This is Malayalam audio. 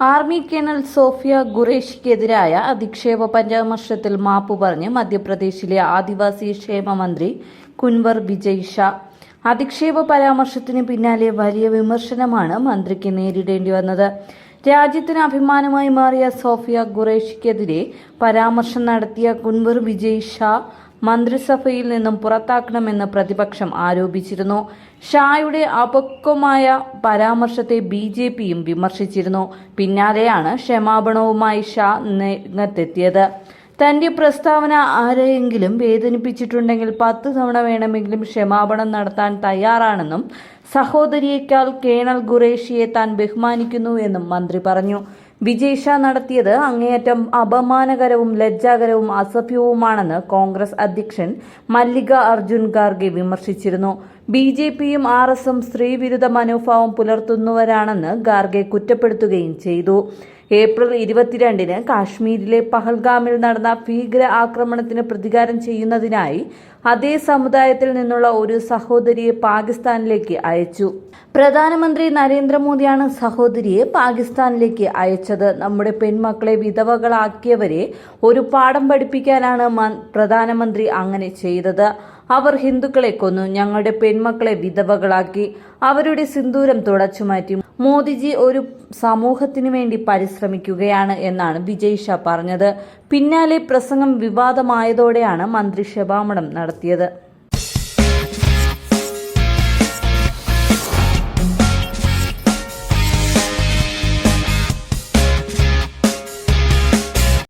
ആർമി കേണൽ സോഫിയ ഖുറേഷിക്കെതിരായ അധിക്ഷേപ പരാമർശത്തിൽ മാപ്പു പറഞ്ഞ് മധ്യപ്രദേശിലെ ആദിവാസി ക്ഷേമ മന്ത്രി കുൻവർ വിജയ് ഷാ. അധിക്ഷേപ പരാമർശത്തിന് പിന്നാലെ വലിയ വിമർശനമാണ് മന്ത്രിക്ക് നേരിടേണ്ടി വന്നത്. രാജ്യത്തിന് അഭിമാനമായി മാറിയ സോഫിയ ഖുറേഷിക്കെതിരെ പരാമർശം നടത്തിയ കുൻവർ വിജയ് ഷാ മന്ത്രിസഭയിൽ നിന്നും പുറത്താക്കണമെന്ന് പ്രതിപക്ഷം ആരോപിച്ചിരുന്നു. ഷായുടെ അപക്വമായ പരാമർശത്തെ ബി ജെ പിയും വിമർശിച്ചിരുന്നു. പിന്നാലെയാണ് ക്ഷമാപണവുമായി ഷാ രംഗത്തെത്തിയത്. തന്റെ പ്രസ്താവന ആരെയെങ്കിലും വേദനിപ്പിച്ചിട്ടുണ്ടെങ്കിൽ പത്ത് തവണ വേണമെങ്കിലും ക്ഷമാപണം നടത്താൻ തയ്യാറാണെന്നും സഹോദരിയേക്കാൾ കേണൽ ഖുറേഷിയെ താൻ ബഹുമാനിക്കുന്നു എന്നും മന്ത്രി പറഞ്ഞു. വിജയ് ഷാ നടത്തിയത് അങ്ങേയറ്റം അപമാനകരവും ലജ്ജാകരവും അസഭ്യവുമാണെന്ന് കോൺഗ്രസ് അധ്യക്ഷൻ മല്ലിക അർജുൻ ഖാർഗെ വിമർശിച്ചിരുന്നു. ബി ജെ പിയും ആർ എസും സ്ത്രീവിരുദ്ധ മനോഭാവം പുലർത്തുന്നവരാണെന്ന് ഗാർഗെ കുറ്റപ്പെടുത്തുകയും ചെയ്തു. ഏപ്രിൽ ഇരുപത്തിരണ്ടിന് കാശ്മീരിലെ പഹൽഗാമിൽ നടന്ന ഭീകര ആക്രമണത്തിന് പ്രതികാരം ചെയ്യുന്നതിനായി അതേ സമുദായത്തിൽ നിന്നുള്ള ഒരു സഹോദരിയെ പാകിസ്ഥാനിലേക്ക് അയച്ചു. പ്രധാനമന്ത്രി നരേന്ദ്രമോദിയാണ് സഹോദരിയെ പാകിസ്ഥാനിലേക്ക് അയച്ചത്. നമ്മുടെ പെൺമക്കളെ വിധവകളാക്കിയവരെ ഒരു പാഠം പഠിപ്പിക്കാനാണ് പ്രധാനമന്ത്രി അങ്ങനെ ചെയ്തത്. അവർ ഹിന്ദുക്കളെ കൊന്നു ഞങ്ങളുടെ പെൺമക്കളെ വിധവകളാക്കി അവരുടെ സിന്ദൂരം തുടച്ചുമാറ്റി മോദിജി ഒരു സമൂഹത്തിനു വേണ്ടി പരിശ്രമിക്കുകയാണ് എന്നാണ് വിജയ് ഷാ പറഞ്ഞത്. പിന്നാലെ പ്രസംഗം വിവാദമായതോടെയാണ് മന്ത്രി ക്ഷമാപണം നടത്തിയത്.